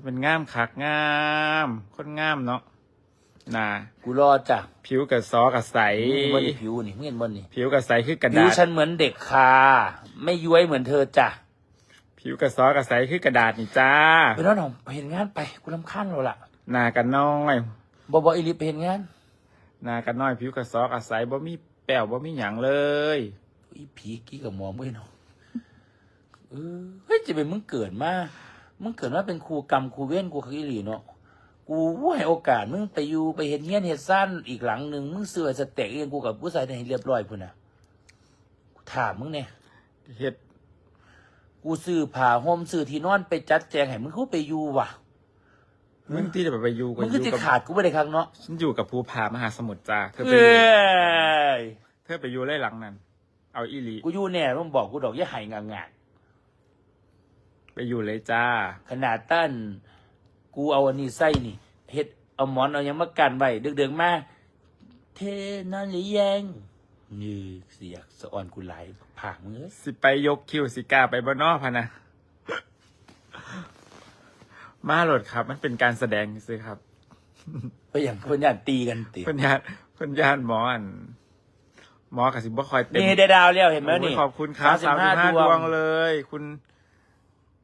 จะเป็นง่ามคักงามคนงามเนาะน่ะกูรอจ้ะผิวกับซอกับใสมึงเห็นบนนี่ผิวนี่มึงเห็นบนนี่ผิวกับใสคือกระผิวดาษฉันเหมือนเด็กคาไม่ย้วยเหมือนเธอจ้ะผิวกับซอกับใสคือกระดาษนี่จ้าไปน้องหนองไปเห็นงานไปกูรำคาญเราละหน้ากันน้อยบอบออีลิไปเห็นงานหน้ากันน้อยผิวกับซอกับใสบ่มีแป้วบ่มีหยังเลย อีผีกี้กับหมอมึงเนาะเออเฮ้ยจะเป็นมึงเกิดมา มึงเกิดมาเป็นครูกรรมครูเว้นกูคืออีหลีเนาะกูให้โอกาสมึงไปอยู่ไปเห็นเงี้ยนเห็ดสั้นอีกหลังหนึ่งมึงเสือสเต็กเองกูกับผู้ชายให้เรียบร้อยพุ่นน่ะกูถามมึงเนี่ยเฮ็ดกูซื้อผ้าห่มซื้อที่นอนไปจัดแจงให้มึงเขาไปอยู่ว่ะมึงที่จะไปอยู่กับมึงอก็ยู่จะกับขาดกูไม่ได้ครั้งเนาะฉันอยู่กับภูผามหาสมุทรจ้าเธอไปเอ้อยู่ยเธอไปอยู่ไล่หลังนั้น เอาอีหลีกูอยู่แน่มึงบอกกูดอกอย่าใหายงางาไป อยู่เลยจ้า ขนาดตั้นกูเอาอันนี้ใส่นี่เฮ็ดเอาหมอนเอาหยังมากันไว้เดือกๆมาเทนอนหรือยังนี่เสียกสะออนกูไหลายผากมึงเอ้ยสิไปยกคิวสิกล้าไปบ่นอพะนะ มาโหลดครับ มันเป็นการแสดงซื้อครับไปอย่างคนอยากตีกันติเพิ่นญาติเพิ่นญาติหมออันหมอกับสิบ่คอยเต็มนี่ได้ดาวแล้วเห็นไหมโอ้ยนี่ขอบคุณครับสาสามมสิสิบบห้าห้าดดววงงเลย คุณ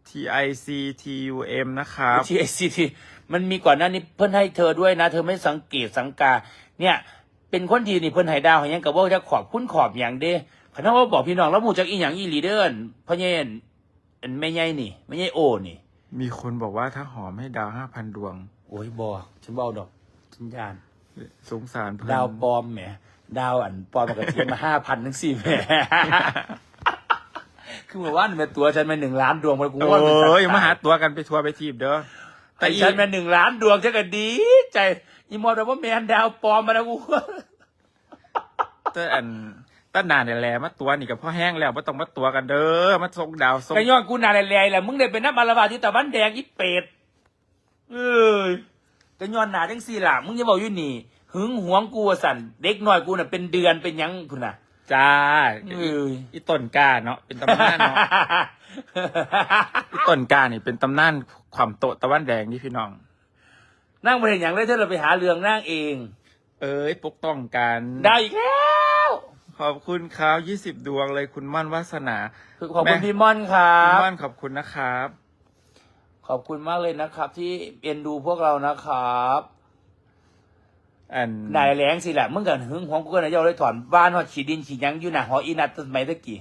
T I C T U M นะครับที่ไอซีทีมันมีก่อนหน้านี้เพิ่นให้เธอด้วยนะ เธอไม่สังเกตสังกา เนี่ย เป็นคนดีนี่เพิ่นให้ดาวให้หยังกับว่าจะขอบคุณขอบอย่างเด้พนักว่าบอกพี่น้องแล้วหมู่จักอีหยังอีหลีเดอร์พ่อเย็นอันแม่ใหญ่นี่แม่ใหญ่โอนี่ มีคนบอกว่าถ้าหอมให้ดาวห้าพันดวง โอ้ยบอฉันเบาดอกฉันยาน สงสารเพิ่นดาวปลอมแหมดาวอันปลอมมันก็เทียนมาห้าพันทั้งสี่แหม คือเมื่อวานเป็นตัวฉันมาหนึ่งล้านดวงมันกูโอว่าเป็นสัตว์้ยมาหาตัวกันไปทัวร์ไปทีบเด้อแต่ฉันมาหนึ่งล้านดวงฉันก็ดี ใจอีมอดว่าแมนดาวปลอมมาแล้วกูแต่อันตั้นนานเนี่ยแหละมาตัวนี่กับพ่อแห้งแล้วมาต้องมาตัวกันเด้อมาส่งดาวส่งก็ย้อนกูนาแลๆแหละมึงได้เป็นน้ำบาลาบาที่ตะวันแดงอีเป็ดเอ้ยก็ย้อนหนาจังสี่ล่ะมึงจะบอกอยู่นี่หึงหวงกูว่าสั่นเด็กน้อยกูน่ะเป็นเดือนเป็นหยังคุณน่ะ จ้าเอ้ยอีต้นกล้าเนาะเป็นตำนานเนาะอีต้นกล้านี่เป็นตำนานความโตะตะวันแดงนี่พี่น้อง นั่งไปเห็นอย่างไรเธอเราไปหาเรื่องนั่งเอง เอ้ยปกป้องกันได้อีกแล้วขอบคุณครับยี่สิบดวงเลยคุณม่อนวาสนาคือขอบคุณแม่พี่ม่อนครัคุณบม่อนขอบคุณนะครับ ขอบคุณมากเลยนะครับ ที่เอ็นดูพวกเรานะครับ อันนายแหลงสิแหละมึงกันหึงหวงกูก็นายเจ้าเลยถอนบ้านว่าขีดินขีหยังอยู่หน้าหออีนัดสมัยตะกี้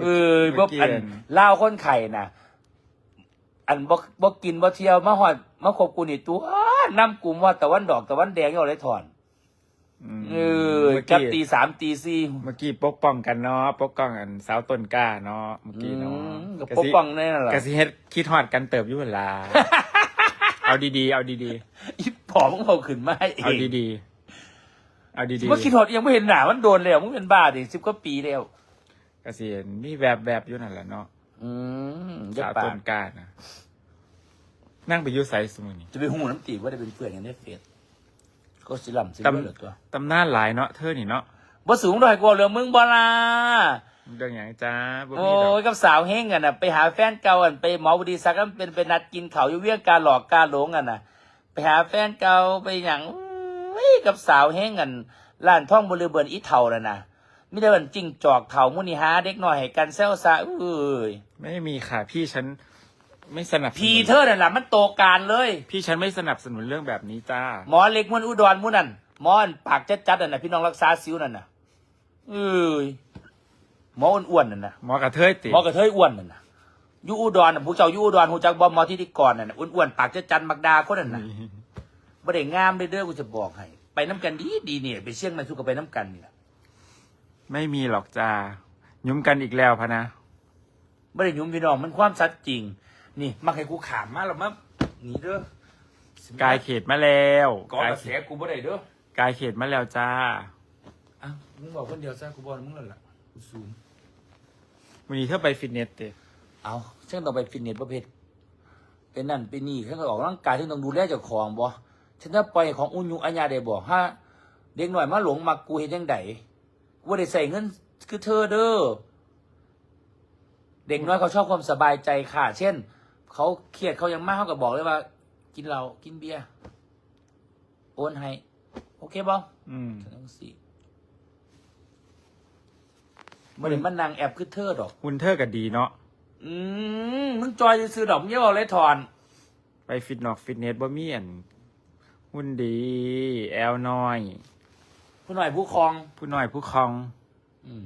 เออพวกอันเล่าวคนไข่น่ะ อันบ่บ่กินบ่เที่ยวมาหอดมาคบกูนี่ตัวน้ำกลุ่มว่าตะวันดอกตะวันแดงเอาเลยถอนมเออเมื่อจับกี้ตีสามตีสี่เมื่อกี้ปกป้องกันเนาะปกป้องอันสาวต้นกล้าเนาะเมื่อกี้เนาะอืมก็ปกป้องแน่นอนล่ะกะสิเฮ็ดคิดฮอดกันเติบอยู่เวลา เอาดีๆเอาดีอีผ อมมึงเอาขึ้นมาให้ๆเอเอางดีๆ เอาดีเมื่อกี้ถอดยังไม่เห็นหนามันโดนแล้วมึงเป็นบ้าดิสิบกว่าปีแล้วๆกะสิเห็นมีแบบแบบๆอยู่นั่นแหละเนาะอืมจะสาวปาต้กนกล้านะ นั่งไปอยุ่ไซสมุนี่จะไปหูน้ำตีว่าได้เป็นเพื่อนกันได้เฟสก็สิลำสิตเลือดตัวำตำนานหลายเนาะเธอนี่เนาะบ่สูงดอยกว่าเรื่องมึงบ่ล่ะเรื่องอย่างจ้าบ่โอ้มีดอกยกับสาวเฮงกันน่ะไปหาแฟนเก่ากันไปหมอบดีสักกันเป็นไปนัดกินเขาวอยู่เวียงการหลอกการหลงกันน่ะไป หาแฟนเก่าไปหยังอุ้ยกับสาวเฮงกันร้านท่องบริเบิร์นอีเท่าน่ะนะไม่ได้วันจิ้งจอกเถ่ามุนีหาเด็กน้อยให้กันเซลซะเอ้ยไม่มีค่ะพี่ฉันไม่สนับสนุนพีเธอร์นั่นแหละมันโตการเลย พี่ฉันไม่สนับสนุนเรื่องแบบนี้จ้า หมอเล็กมันอุดรมุนั่นหมออันปากจัดจัดๆนั่นนะพี่น้องรักษาซิวนั่นน่ะเอ้ยหมออ้วนๆนั่นน่ะหมอกระเทยติหมอกระเทยอ้วนนั่นน่ะอ ยู่อุดรน่ะผู้เจ้าอยู่อุดรผู้จักบอมหมอที่ที่ก่อนนั่นน่ะอ้วนๆปากจัดจัดๆมักดาคนนั่นน่ะบ่ได้งามเด้อเด้อกูจะบอกให้ ไปน้ำกันดีดีๆเนี่ยไปเชียงใหม่ทุกก็ไปน้ำกันนี่ล่ะไม่มีหรอกจ้ายุ่มกันอีกแล้วพะนะบ่ได้หยุ่มพี่น้องมันความสัตย์จริง นี่มักให้กูขามมาแล้วมาหนีเด้อกายเขตมาแล้วก่อนกายกระแสกูบ่ได้เด้อกายเขตมาแล้วจ้าอะมึงบอกคนเดียวซะกูบอกมึงแล้วล่ะกูซูมวันนี้เธอไปฟิตเนสเตะ เอาฉันต้องไปฟิตเนสประเภทเป็นนั่นเป็นนี่ฉันก็ออกร่างกายฉันต้องดูแลเจ้าของบ่ฉันจะปล่อยให้ของอุญยุอัญญาได้บ่ฮะเด็กหน่อยมาหลงมักกูเห็นยังไงกูบ่ได้ใส่เงินคือเธอเด้อเด็กน้อยเขาชอบความสบายใจค่ะ เช่น เขาเครียดเขายังมากเขาก็บอกเลยว่า กินเหล้ากินเบียร์โอนให้โอเคบ่อืมฉันต้องสิบ่ได้มันนางแอบคือเธอดอก หุ่นเธอก็ดีเนาะ อืมมึงจอยซื้อดอกมึงอย่าบอกเลยถอน ไปฟิตนอกฟิตเนสบ่มีอันหุ่นดี แอลน้อย ผู้หน่อยผู้ครอง ผู้น้อยผู้คองอืม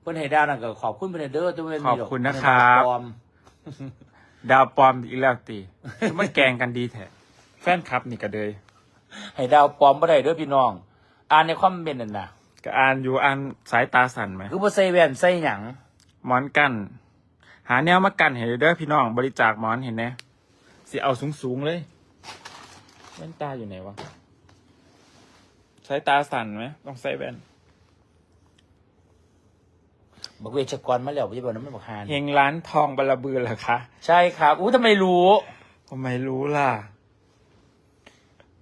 เพิ่นให้ดาวนั่นก็ขอบคุณเพิ่นเด้อที่เพิ่นขอบมีดกคุณนะครับ ปลอมดาวปลอมอีกแล้วตีมันแกล้งกันดีแท้แฟนคลับนี่ก็เลยให้ดาวปลอมบ่ได้เด้อพี่น้อง อ่านในคอมเมนต์นั่นน่ะก็อ่านอยู่อ่านสายตาสั่นไหม คือบ่ใส่แว่นใส่หยัง หมอนกัน หาแนวมากันเห็นเด้อพี่น้องบริจาคหมอนเห็นไหมสิเอาสูงสูงๆเลยแว่นตาอยู่ไหนวะสายตาสั่นไหมต้องใส่แว่นบักเวชกรมาแล้วบ่ใช่บ่นั้นมันบักหานเฮงร้านทองบลบือเหรอคะ ใช่ครับอู้ทำไมรู้ทำไมรู้ล่ะ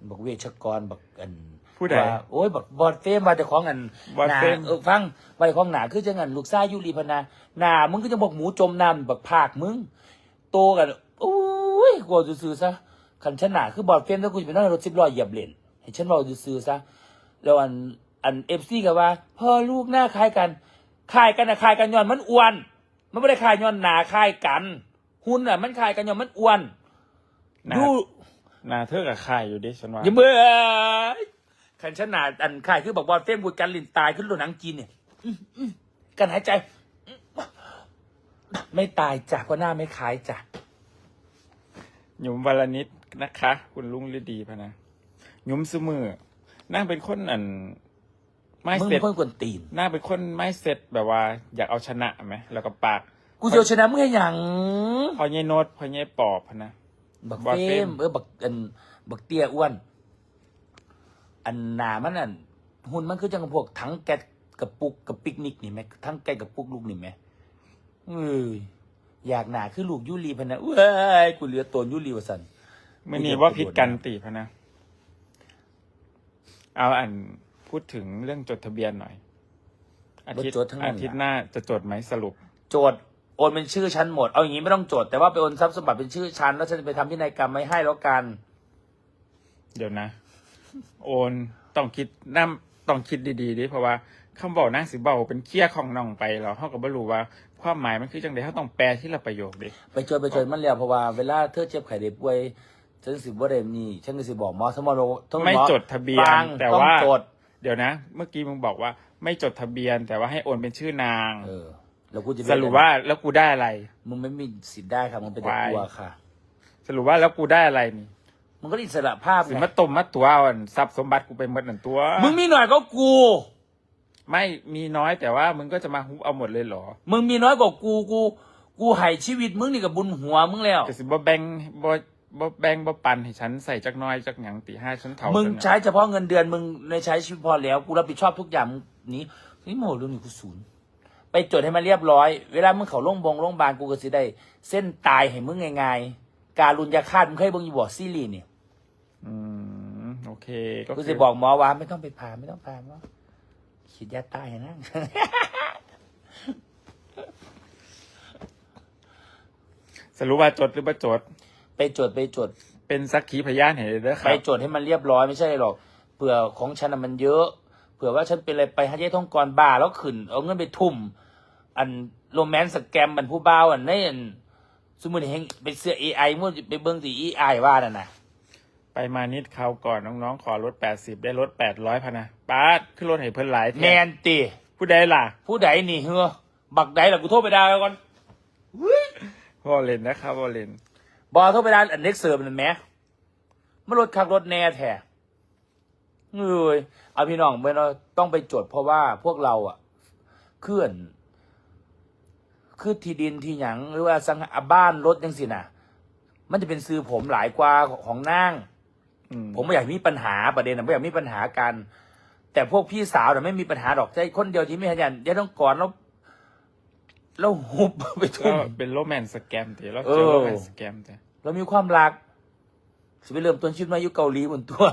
บักเวชกรบักอัน ผู้ใดว่าโอ้ยบักบอดเฟมว่าเจ้าของอันบอดหนาเฟม เออฟังว่าเจ้าของหนาคือจังอันลูกซ่ายยุรีพนาหนามึงก็จะบอกหมูจมน้ำบักภาคมึง โตกันโอ้ยกลัวซื่อๆซะคันฉันหนาคือบอดเฟมถ้ากูจะไปนั่งรถสิบล้อเหยียบเลนให้ฉันบอกซื่อๆซะแล้วอันอันเอฟซีก็ว่าพ่อลูกหน้าคล้ายกันคล้ายกันนะคล้ายกันย้อนมันอ้วน มันไม่ได้คล้ายย้อนหนาคล้ายกัน หุ่นอะมันคล้ายกันย้อนมันอ้วนหนาดู หนาเธอกับใครอยู่ดิฉันว่า อย่าเบื่อ ขันชนะอันข่ายคือบอกบอลเฟ้มบุดกันลินตายขึ้นโลหนังจีนเนี่ยอื้ออื้อกันหายใจอื้อไม่ตายจ้ะเพราะหน้าไม่คล้ายจ้ะหยุมวลนิดนะคะ คุณลุงฤดีพะนะหยุมสมือนั่งเป็นคนอัน ไม่มึงเสร็จเพิ่งกวนตีน นั่งเป็นคนไม่เสร็จแบบว่า อยากเอาชนะไหมแล้วก็ปาก กูจะเอาชนะมึงให้หยังพอเยโนดพอเยปอบพะนะบักบอลเฟเฟมมเออบักอันบักเตี้ยอ้วน อันหนามันอันหุ่นมันคือจังพวกทั้งแกะกับปุกกับปิกนิกนี่ไหมทั้งแกะกับปุกลูกนี่ไหมเอ้ยอยากหนาคือลูกยุลีพะนะเว้ยกูเหลือตัวยุลีวะสันมื่อนี้ว่าพิษกันตีพะนะ เอาอันพูดถึงเรื่องจดทะเบียนหน่อย อาทิตย์บ่จดทั้งนั้นอาทิตย์หน้าจะจดไหมสรุป โจทย์โอนเป็นชื่อฉันหมด เอาอย่างนี้ไม่ต้องโจทย์แต่ว่าไปโอนทรัพย์สมบัติเป็นชื่อฉันแล้วฉันจะไปทำพินัยกรรมไม่ให้แล้วกัน เดี๋ยวนะ โอนต้องคิดน้ำต้องคิดดีๆดิเพราะว่าคำบอกนั่งสิเบาเป็นเคี้ยของน้องไปเราเขาก็บ่รู้ว่าความหมายมันคือจังไดเขาต้องแปลที่ละประโยคดิไปโจทย์ไปโจทย์มันแล้วเพราะว่าเวลาเธอเจ็บไข้ได้ป่วยฉันสิบ่ได้นี่ฉันก็สิบอกหมอสมโนทั้งหไม่มอจดทะเบียน ฟังแต่ต้องว่าจดเดี๋ยวนะ เมื่อกี้มึงบอกว่าไม่จดทะเบียน แต่ว่าให้โอนเป็นชื่อนาง เออ แล้วกูจะสรุปว่าแล้วกูได้อะไร มึงไม่มีสิทธิ์ได้ค่ะมึงเป็นแต่วายตัวค่ะ สรุปว่าแล้วกูได้อะไรนี่ มึงก็อิสระภาพสิไงมาตมมาตัวเอาอันทรัพย์สมบัติกูไปหมดนั่นตัว มึงมีหน่อยก็กู ไม่มีน้อยแต่ว่ามึงก็จะมาฮุบเอาหมดเลยเหรอมึงมีน้อยกว่ากูกู กูให้ชีวิตมึงนี่กับบุญหัวมึงแล้ว แต่สิบ่แบ่งบ่บ่แบ่งบ่ปันให้ฉันใส่จักหน้อยจักหยังตีห้าฉันเท่ามึงฉันน่ะใช้เฉพาะเงินเดือนมึงในใช้ชีวิตพอแล้ว กูรับผิดชอบทุกอย่างมึงนี้นี่โมเรื่องนี้กูศูนย์ไปจดให้มันเรียบร้อย เวลามึงเขาโรงพยาบาลโรงพยาบาลกูก็สิได้ เส้นตายให้มึงง่ายๆการุญยาคาดมึงเคยเบิ่งอยู่บ่ซีรีส์นี่อืมโอ เคก็กูคืสิบอกหมอว่าไม่ต้องไปผ่าไม่ต้องผ่าหมอฉีดยาตายให้นะ สรุปว่าจดหรือบ่จด ไปจดไปจด เป็นสักขีพยานให้เด้อคไปรับ จดให้มันเรียบร้อยไม่ใช่หรอกเผื่อของฉันน่ะมันเยอะ เผื่อว่าฉันเป็นอะไรไปให้ยายท่องกรบ้าแล้วขึ้นเอาเงินไปทุ่ม อันโรแมนต์สแกมมันผู้บ่าวอันในอันสมมุติเฮงไปเสื้อเอไอมั่วไปเบิ้งสีเอไอว่าน่ะนะ ไปมานิดคราวก่อนน้องๆ ขอลดแปดสิบได้ลดแปดร้อยพะนะป้าดขึ้นรถให้เพิ่นหลายแท้แมนตีผู้ใดล่ะผู้ใดนี่เฮ้อบักใดล่ะกูโทรไปด่าแล้วก่อนพ่อเล่นนะครับพ่อเล่นบอโทรไปด่าอันเน็กเซิร์ฟนั่นแหมมารถขับรถแน่แท้เอ้ยเอาพี่น้องเมื่อเราต้องไปจดเพราะว่าพวกเราอะเคลื่อนคือที่ดินที่หยังหรือว่าสังหาบ้านรถยังสินะมันจะเป็นซื้อผมหลายกว่าของนางอืม ผมไม่อยากมีปัญหาประเด็นนะไม่อยากมีปัญหากัน แต่พวกพี่สาวน่ะไม่มีปัญหาดอกใจคนเดียวที่ไม่ขยันยายต้องก่อนแล้วแล้วหุบไปก็ทุ่มเป็นโรแมนต์สแกมเถอะเราเอเจออ โรแมนต์สแกมเถอะเรามีความรักสิไปเริ่มต้นชีวิตมาอยู่เกาหลีบนตัว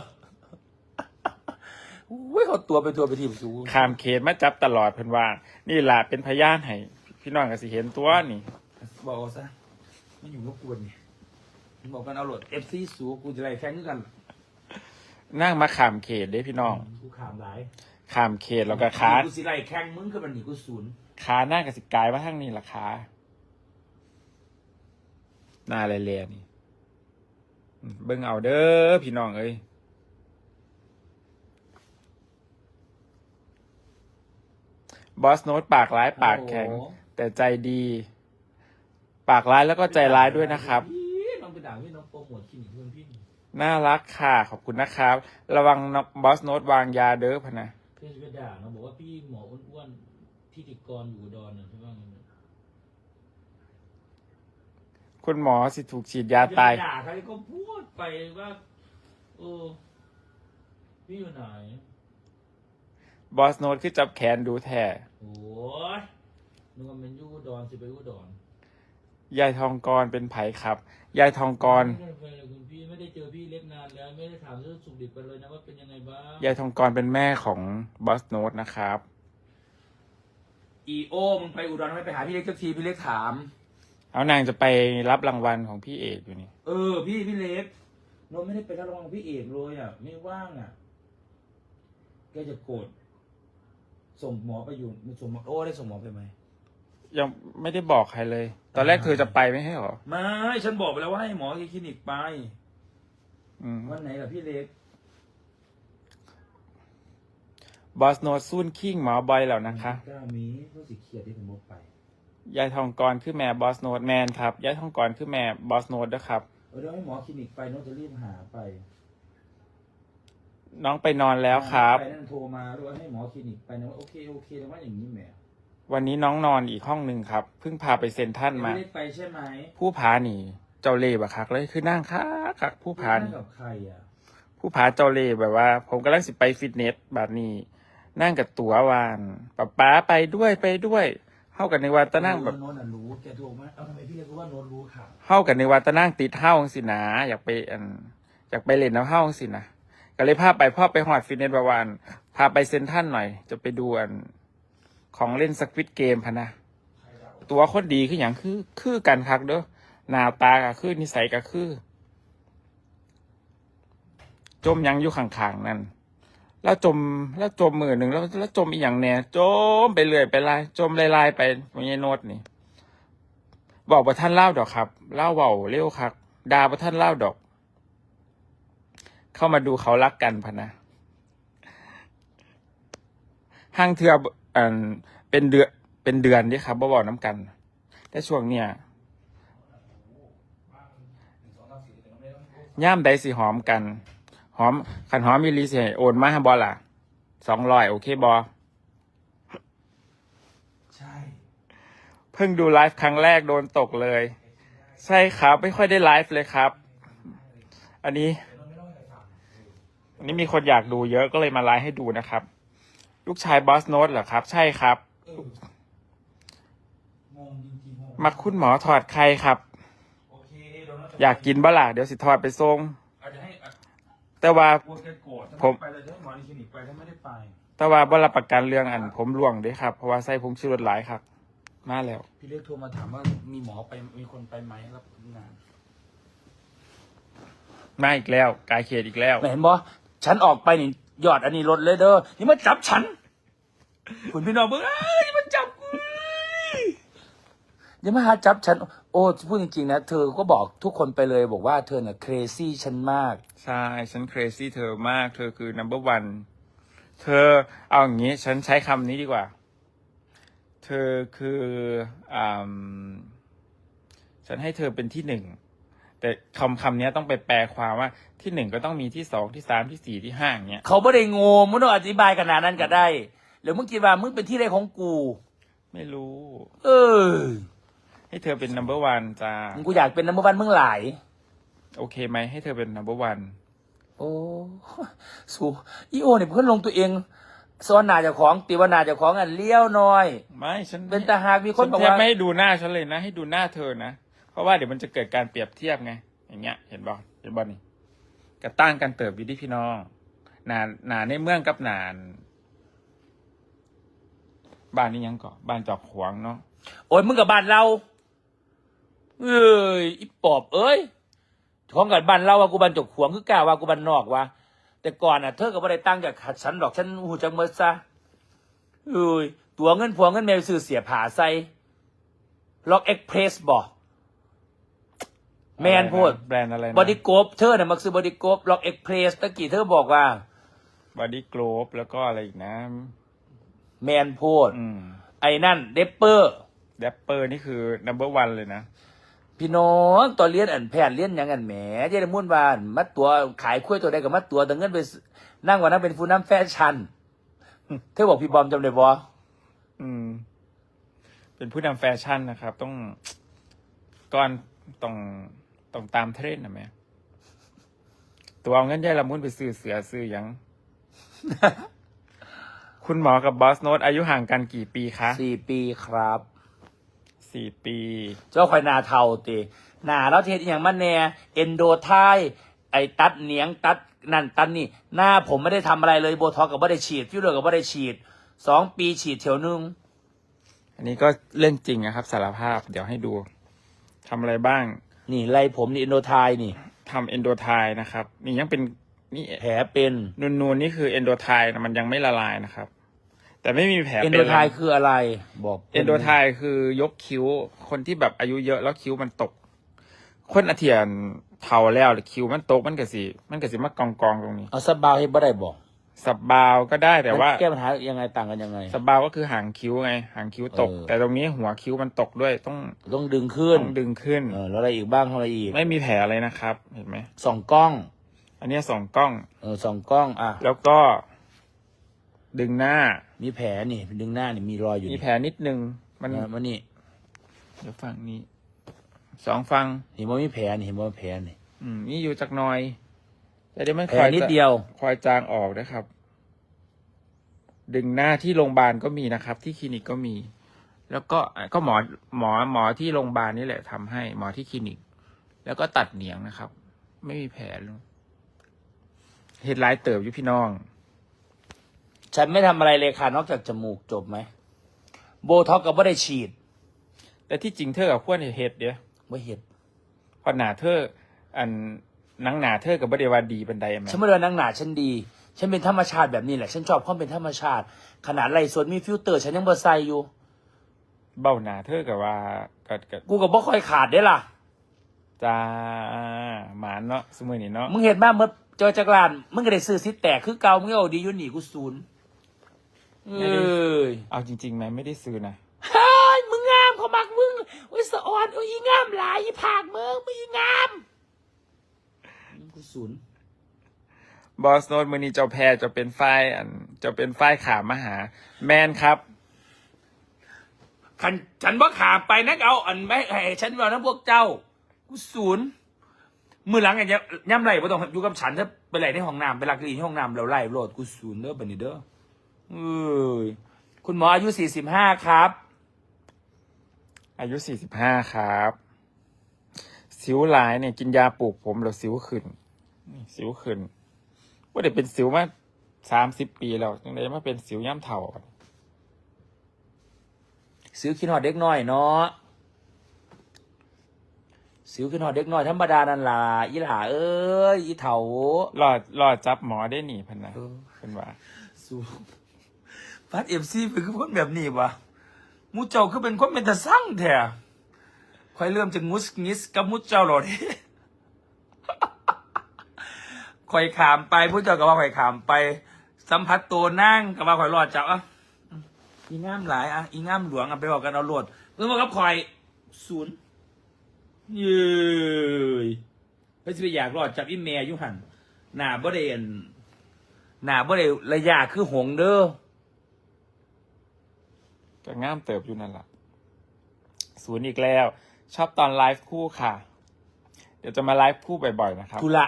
อุ้ยเขาตัวไปทัวร์ไปทีมสูงขามเขตมาจับตลอดเพิ่นว่า นี่ล่ะเป็นพยานให้พี่น้องก็สิเห็นตัวนี่ บอกเอาซะไม่อยู่รบกวนนี่มึงบอกกันเอาโหลดเอฟซีสูกูจะไรแข่งด้วยกัน นั่งมาขามเขตเด้พี่น้องกูขามหลายขามเขตแล้วก็ขากูสิไรแข่งมึงคือมันหนีกูศูนย์ขาหน้ากับสิกายว่าทั้งนี้ราคาหน้าเลๆนี่อืมเบิ่งเอาเด้อพี่น้องเอ้ยบอสโน้ตปากร้ายปากแข็ง แต่ใจดี ปากร้ายแล้วก็ใจร้ายด้วยนะครับพี่น้องไปด่าพี่น้องโปรโมทคลินิกเพื่อนพี่ น่ารักค่ะขอบคุณนะครับ ระวังบอสโน้ตวางยาเด้อพะนะเพื่อนไปด่าเราบอกว่าพี่หมออ้วนๆพิธีกรอยู่อุดอนน่ะใช่ไหมคุณหมอสิถูกฉีดยาตาย ด่าใครก็พูดไปว่าเออพี่อยู่ไหนบอสโน้ตคือจับแขนดูแท้โอ้ยนึกว่าเป็นอยูอุดอนสิไปอยูอุดอนยายทองกรเป็นไผครับ ยายทองกร ไม่ได้ไปเลยคุณพี่ ไม่ได้เจอพี่เล็กนานแล้วไม่ได้ถามเรื่องสุขดิบไปเลยนะว่าเป็นยังไงบ้างยายทองกรเป็นแม่ของบอสโน้ตนะครับ อีโอมึงไปอุดรไม่ไปหาพี่เล็กสักทีพี่เล็กถาม เอานางจะไปรับรางวัลของพี่เอกอยู่นี่ เออ พี่พี่เล็กโนตไม่ได้ไปรับรางวัลพี่เอกเลยอะ ไม่ว่างอะ แกจะโกรธส่งหมอไปอยู่ส่งหมอโอ้ได้ส่งหมอไปไหม ยังไม่ได้บอกใครเลย ตอนแรกเธอจะไปไม่ใช่หรอ ไม่ ฉันบอกไปแล้วว่าให้หมอที่คลินิกไป อืมวันไหนล่ะพี่เล็กบอสโน้ตซุ่นคิงหมอบอยแล้วนะคะกล้ามีก็สิเครียดที่ผมบอกไป ยายทองกรคือแม่บอสโน้ตแมนครับ ยายทองกรคือแม่บอสโน้ตนะครับ เออเดี๋ยวให้หมอคลินิกไปโน้ตจะรีบหาไปน้องไปนอนแล้วครับ ไปนั่นโทรมาด้วยให้หมอคลินิกไปนะว่าโอเคโอเคแต่ว่าอย่างนี้แหมวันนี้น้องนอนอีกห้องหนึ่งครับ เพิ่งพาไปเซ็นทรันมา ไม่ได้ไปใช่ไหม ผู้ผาหนี เจ้าเล่ห์บะคักเลยคือนั่งคักคักผู้ผาหนั่นีงกับใครอะผู้ผาเจ้าเล่ห์แบบว่า ผมกำลังสิไปฟิตเนสแบบนี้ นั่งกับตัววานป๊าป๊าไปด้วยไปด้วยเข้ากันในวันตะนั่งแบบโน้ตน่ะรู้แกโทรมาเอาทำไมพี่เล็กรู้ว่าโน้ตรู้ข่าวเข้ากันในวันตะนั่งติดเฮ้าสินะอยากไปอันอยากไปเล่นน้ำเฮ้าสินะก็เลยพาไปพ่อไปหอดฟิตเนสประวานพาไปเซ็นทรันหน่อย จะไปดูอันของเล่นสควิตเกมพะนะตัวคนดีคืออย่างคือคือกันคักเด้อ หน้าตาก็คือนิสัยก็คือ จมยังอยู่ข้างๆนั่นแล้วจมแล้วจมมือหนึ่งแล้วแล้วจมอีกอย่างแน่จมไปเรื่อยไปไล่จมลายๆไปวันยโนดนี่ บอกประท่านเล่าดอกครับ เล่าเบาเร็วครับดาประท่านเล่าดอก เข้ามาดูเขารักกันพะนะห้างเทืออันเป็นเดือนเป็นเดือนนี่ครับบ่บอกน้ำกัน แต่ช่วงเนี้ย ย่ามใดสิหอมกัน หอมขันหอมมีรีเสียโอนมาให้บอล่ะสองร้อยโอเคบอใช่ เพิ่งดูไลฟ์ครั้งแรกโดนตกเลย ใช่ครับ ไม่ค่อยได้ไลฟ์เลยครับ อันนี้ อันนี้มีคนอยากดูเยอะก็เลยมาไลฟ์ให้ดูนะครับ ลูกชายบอสโนตเหรอครับ ใช่ครับเอองงจริงๆงงมาคุณหมอถอดใครครับ อยากกินบ้าล่ะเดี๋ยวสิถอดไปส่งอาจจะให้อะแต่ว่า กลัวแกโกรธถ้าผม ไปเลยจะให้หมอในคลินิกไปถ้าไม่ได้ไป แต่ว่าบ่รับประกันเรื่องอัน ผมล่วงเด้ครับ เพราะว่าใส่ผงชูรสหลายครับ มาแล้ว พี่เล็กโทรมาถามว่ามีหมอไปมีคนไปไหมรับงานมาอีกแล้ว กายเขตอีกแล้ว เห็นบ่ฉันออกไปนี่ยอดอันนี้ลดเลยเด้อนี่มาจับฉันคุณพี่น้องเบิ่งเอ้ยมันจับกูอย่ามาหาจับฉัน โอ้พูดจริงๆนะ เธอก็บอกทุกคนไปเลยบอกว่าเธอเนี่ยเครซี่ฉันมาก ใช่ ฉันเครซี่เธอมาก เธอคือ number one เธอเอาอย่างนี้ ฉันใช้คำนี้ดีกว่า เธอคืออ่าฉันให้เธอเป็นที่หนึ่ง แต่คำคำนี้ต้องไปแปลความว่าที่หนึ่งก็ต้องมีที่สองที่สามที่สี่ที่ห้าอย่างเงี้ยเขาไม่ได้โง่มึงต้องอธิบายขนาดนั้นก็ได้หรือมึงคิดว่ามึงเป็นที่ใดของกู ไม่รู้ เออ ให้เธอเป็น number one จ้า มึงกูอยากเป็นนัมเบอร์วันมึงหลาย โอเคไหมให้เธอเป็น number one โอ้สูอีโอเนี่ยเพื่อนลงตัวเองซ้อนหนาเจ้าของตีว่าหนาเจ้าของอันเลี้ยวหน่อย ไม่ฉันเป็นตาหากมีคนฉันบอกแทบว่าไม่ให้ดูหน้าฉันเลยนะ ให้ดูหน้าเธอนะ เพราะว่าเดี๋ยวมันจะเกิดการเปรียบเทียบไง อย่างเงี้ย เห็นบอเห็นบอนี่กระตั้งกันเติบอยู่ที่พี่น้องหนาหนาในเมืองกับหนานบ้านนี้ยังก่อนบ้านจอกขวางเนาะโอ้ยมึงกับบ้านเรา เอ้ยอีปอบเอ้ยของกันบ้านเราว่ากูบันจกขวงคือกล้าว่ากูบันนอกวะแต่ก่อนอะเธอก็ไม่ได้ตั้งจากขัดฉันดอกฉันหูจังเมื่อซะเอ้ยตัวเงินพวงเงินแมวซื้อเสียผาใส่ล็อกเอ็กเพรสบอกแมนพูดแบรนด์อะไรนะบอดี้โกบเธอเนี่ยมักซื้อบอดี้โกบล็อกเอ็กเพรสตะกี้เธอบอกว่าบอดี้โกลบแล้วก็อะไรอีกนะ แมนพูดอืมไอ้นั่นเดปเปอร์แดปเปอร์นี่คือ number one เลยนะ พี่น้องตอนเรียนอันแพทย์เรียนหยังอันแหมเจดมุ่นบานมัดตัวขายคุ้วยตัวใดกับมัดตัวแต่เงินไปซื้อนั่งวันนั้นเป็นฟูน้ำแฟชั่นเธอบอกพี่บอมจำได้บ่อืม เป็นผู้นำแฟชั่นนะครับ ต้องก่อนต้องต้องตามเทรนด์นะแม่ตัวเอาเงินยายละมุนไปซื้อเสือซื้อหยัง คุณหมอกับบอสโนตอายุห่างกันกี่ปีคะสี่ปีครับ สี่ปี เจ้าคอยหนาเทาตีหนาแล้วเทศอหย่างมันแน่เอนโดไทยไอตัดเหนียงตัดนั่นตัดนี่ หน้าผมไม่ได้ทำอะไรเลยโบท็อกกับไม่ได้ฉีดฟิลเลอร์กับไม่ได้ฉีดสองปีฉีดเถียวนึง อันนี้ก็เรื่องจริงนะครับสารภาพเดี๋ยวให้ดูทำอะไรบ้าง นี่ไล่ผมนี่เอนโดไทยนี่ทำเอนโดไทนะครับ นี่ยังเป็นนี่แผลเป็นนูนๆนี่คือเอนโดไทนะมันยังไม่ละลายนะครับ แต่ไม่มีแผลเอนเป็โดนไทยคืออะไร บอกเอนโดไทคือยกคิ้ว คนที่แบบอายุเยอะแล้วคิ้วมันตก คนอาเทียนเทาแล้วหรือคิ้วมันตกมันก็สิมันก็สิมากองกองๆตรงนี้เอาสบาวให้บ่ได้บอกสับบาวก็ได้แต่ว่าแก้ปัญหายังไงต่างกันยังไงสับบาวก็คือหางคิ้วไง หางคิ้วตกเออแต่ตรงนี้หัวคิ้วมันตกด้วยต้องต้องดึงขึ้นต้องดึงขึ้นเออแล้วอะไรอีกบ้างอะไรอีก ไม่มีแผลอะไรนะครับ เห็นไหมสองกล้อง อันเนี้ยสองกล้อง เออสองกล้องอะแล้วก็ ดึงหน้า มีแผลนี่ดึงหน้านี่มีรอยอยู่มีนี่แผลนิดนึง มันเออมันนี่เดี๋ยวฝั่งนี้ สองฝั่งเห็นว่ามีแผลนี่เห็นว่ามีแผลนี่อืมนี่อยู่จากหน้อย แต่เดี๋ยวมันแผคลอยนิดจะ เดียว คอยจางออกนะครับ ดึงหน้าที่โรงพยาบาลก็มีนะครับ ที่คลินิกก็มี แล้วก็อะก็หมอหมอหมอที่โรงพยาบาลนี่แหละทำให้หมอที่คลินิก แล้วก็ตัดเหนียงนะครับ ไม่มีแผลเลยเห็ดลายเติบอยู่พี่น้อง ฉันไม่ทำอะไรเลยค่ะนอกจากจมูกจบไหม โบท็อกกับไม่ได้ฉีดแต่ที่จริงเธอกับพวกเห็ดเดียวไม่เห็นพอหนาเธอ อันหนังหนาเธอกับบไดวาดีบันไดไหมฉันไม่ได้ว่านังหนาฉันดี ฉันเป็นธรรมชาติแบบนี้แหละ ฉันชอบความเป็นธรรมชาติ ขนาดไรส่วนมีฟิลเตอร์ ฉันยังเบอร์ใส่อยู่ เบ้าหนาเธอกับว่ากับกับกูกับบ่ค่อยขาดได้ล่ะ จ้าหมานเนาะสมือนี่เนาะมึงเห็นบ้างเมื่อเจอจักรลานมึงก็ได้ซื้อซิแตกคือเก่ามึงก็เอาดีอยู่หนีกูศูนย์ เอ้ยเอาจริงๆไหมไม่ได้ซื้อนะเฮ้ยมึงงามเขามักมึงโอ้ยสะออนโอ้ยอีงามหลายอีผากมึงมึงอีงามกูศูนย์บอสโนดมือนี้เจ้าแพรจะเป็นฝ้ายอันจะเป็นฝ้ายขามาหา แมนครับขันฉันบ่ขาไปนักเอาอันไม่ให้ฉันเอาน้ำพวกเจ้ากูศูนย์มือหลังอย่างเงี้ยย่ำไหลบ่ต้องอยู่กับฉันถ้าไปไหลในห้องน้ำไปลักลีที่ห้องน้ำแล้วไล่โลดกูศูนย์เด้อบันนี้เด้อ เอ้ยคุณหมออายุสี่สิบห้าครับ อายุสี่สิบห้าครับ สิวหลายเนี่ยกินยาปลูกผมแล้วสิวขึ้นนี่สิวขึ้นว่าเด็กเป็นสิวมาสามสิบปีแล้วยังไงมาเป็นสิวย่ำเถ่าอะสิวขี้หอดเด็กน้อยเนาะสิวขี้หอดเด็กน้อยธรรมดานั่นล่ะอีหล่าเอ้ยอีเถารอดรอดจับหมอได้หนีพันนะเออเป็นว่า สู ฟัดเอฟซีเป็นคือคนแบบนี้วะมูเจ้าคือเป็นคนเป็นตาสั่งแท้คอยเริ่มจะงุสงิสกับมูเจ้าหรอดิคอยขามไปผู้เจ้าก็ว่าคอยขามไป สัมผัสตัวนั่งก็ว่าคอยรอดจาอะอีงามหลายอะอีงามหลวงอะไปบอกกันเอาโหลดเมื่อมากับคอยศูนย์เย้ยเฮ้ยสิไปอยากรอดจากอีเมียอยุหันหน้าบ่ได้เห็นหนาบ่ได้ระยะคือหงเด้อ ก็ง่ามเติบอยู่นั่นแหละศูนย์อีกแล้ว ชอบตอนไลฟ์คู่ค่ะ เดี๋ยวจะมาไลฟ์คู่บ่อยๆนะครับ ทุละ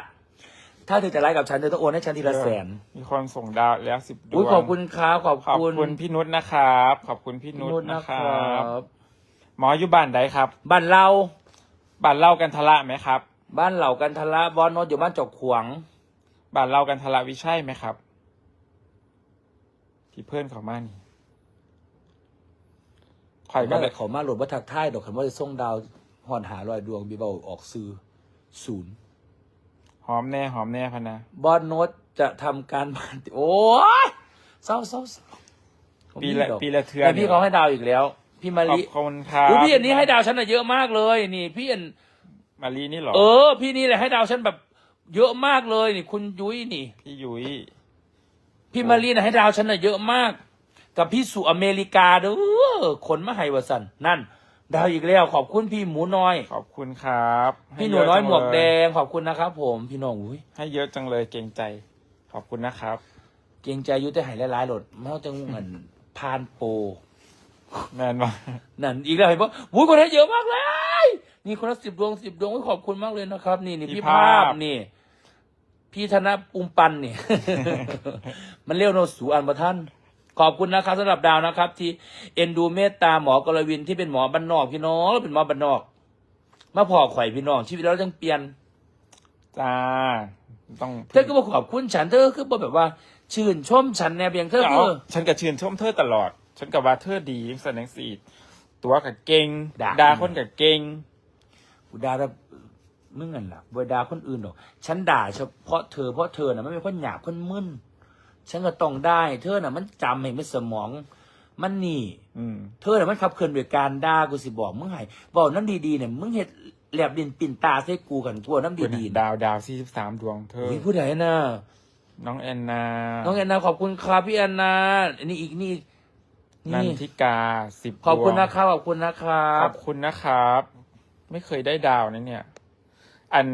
ถ้าเธอจะไลฟ์กับฉันเธอต้องโอนให้ฉันทีละแสน มีคนส่งดาวแล้วสิบดอุ้ยวงขอบคุณครับขอบขอบคุณคุณพี่นุชนะครับ ขอบคุณพี่พี่นุชนุชนะนะคครรัับบหมออยู่บ้านใดครับบ้านเรา บ้านเล่ากันทละไหมครับ บ้านเหล่ากันทละบอนโนตอยู่บ้านจอกขวางบ้านเล่ากันทละวิชัยไหมครับ ที่เพื่อนเขามานี่ ข่อยก็มาได้เขามาโหลดวัฒกท้ายดอกคำว่าจะส่งดาวหอนหาลอยดวงบีเบาออกซื้อศูนย์หอมแน่หอมแน่พะนะบอสโนตจะทำการบ้าน โอ้ยเศร้าเศร้าเศร้าปีละผมมีดอกปีละเทือแต่พี่เขาให้ดาวอีกแล้ว พี่มาขอบลิคุณครับอุ๊ยพี่อันนี้ให้ดาวฉันอะเยอะมากเลย นี่ พี่อัน มารีนี่เหรอเออ พี่นี่แหละให้ดาวฉันแบบ เยอะมากเลยนี่ คุณยุ้ยนี่ พี่ยุ้ยพี่มารีนะให้ดาวฉันอะเยอะมาก กับพี่สุอเมริกาเด้อคนมาให้วสันนั่น ดาวอีกแล้วขอบคุณพี่หมูน้อย ขอบคุณครับพี่หนูน้อยหมวกแดงงขอบคุณนะครับผมพี่น้องอุ้ยให้เยอะจังเลยเกรงใจ ขอบคุณนะครับ เกรงใจอยุแต่หายหลายๆหลดไม่ต้องจังเหมือนพานโป แมนว่านั่นอีกแล้วเห็นปะวุ้ยคนให้เยอะมากเลย นี่คนละสิบดวงสิบดวงอุ๊ยขอบคุณมากเลยนะครับ นี่นี่พี่ภาพนี่ พี่ธนปุมปันนี่ มันเรียวโนสูอันประท่าน ขอบคุณนะครับสำหรับดาวนะครับ ที่เอ็นดูเมตตาหมอกรวินที่เป็นหมอบ้านนอกพี่น้องแล้วเป็นหมอบ้านนอก มาพอข่อยพี่น้องชีวิตเราจังเปลี่ยนจ้าต้องเธอก็มาขอบคุณฉันเธอคือบ่แบบว่า ชื่นชมฉันแนบอย่างเธอเอาคือฉันกับชื่นชมเธอตลอด ฉันกับว่าเธอดีแสดงสีตัวกับเก่งด่าดาคนกับเก่งกูด่าแบบมึงนั่นล่ะบ่ด่าคนอื่นหรอกฉันด่าเฉพาะเธอเพราะเธอน่ะไม่เป็นคนหยาบคนมึน ฉันก็ต้องได้ เธอน่ะ มันจำให้มันสมอง มันนี่ อืม เธอน่ะมันขับเคลื่อนด้วยการด่ากูสิบอกมึงให้บอกน้ำดีๆเนี่ยมึงเห็ดแหลบดินปิ่นตาใส่กูกันกลัวน้ำดีๆดาวดาวสี่สิบสามดวงเธออุ้ยผู้ใดน่ะน้องแอนนาน้องแอนนาขอบคุณครับพี่แอนนาอันนี้อีกนี่นันนี่ทิกาสิบขอบคุณดวงนะครับขอบคุณนะครัขบ อบคุณนะครับ ไม่เคยได้ดาวนะเนี่ย อัน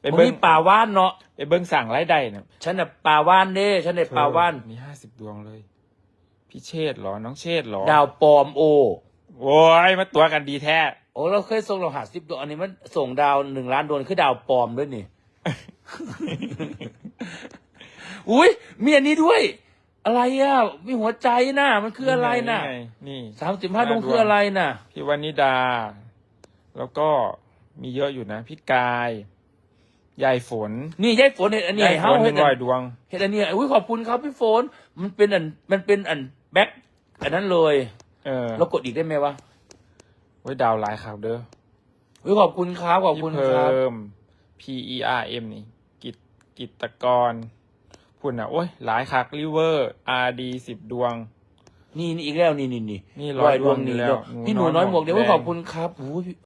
ไปผมเบิ้งมีป่าว่านเนาะไปเบิ้งสั่งไล่ใดเนี่ยฉันน่ะป่าว่านเด้ฉันน่ะป่าว่าน มีห้าสิบดวงเลย พี่เชษฐ์เหรอ น้องเชษฐ์เหรอ ดาวปลอมโอโว้ย มาตัวกันดีแท้ โอ้เราเคยส่งเราหาสิบดวงอันนี้มันส่งดาวหนึ่งล้านดวงคือดาวปลอมด้วยนี่ อุ้ยมีอันนี้ด้วย อะไรอะมีหัวใจน่ะ มันคืออะไรน่ะไงนี่สามสิบห้าดวงคืออะไรน่ะ พี่วานิดา แล้วก็มีเยอะอยู่นะ พี่กาย ยายฝนนี่ยายฝนเห็นอันนี้ยายให้ฝเฮานหเห็นึ่นงร้อัอยนดวง เห็นอันนี้อุ้ยขอบคุณครับพี่ฝน มันเป็นอันมันเป็นอันแบ็คอันนั้นเลยเออเรากดอีกได้ไหมวะไว้ดาวไลน์ข่าวเด้ออุ้ยขอบคุณครับขอบพี่คุณคเพิ่รับม P E R M นี่ กิตกิตกรพุ่นอะ โอ้ยหลายคักริเวอร์ R D สิบดวง นี่นี่อีกแล้วนี่นี่นี่นี่ร้อยดวงนี่อยู่แล้วเดี๋ยวพี่หนูน้อยหมวกเดี๋ยวหนูน้อยหมวกขอบแดงคุณครับอุ้ย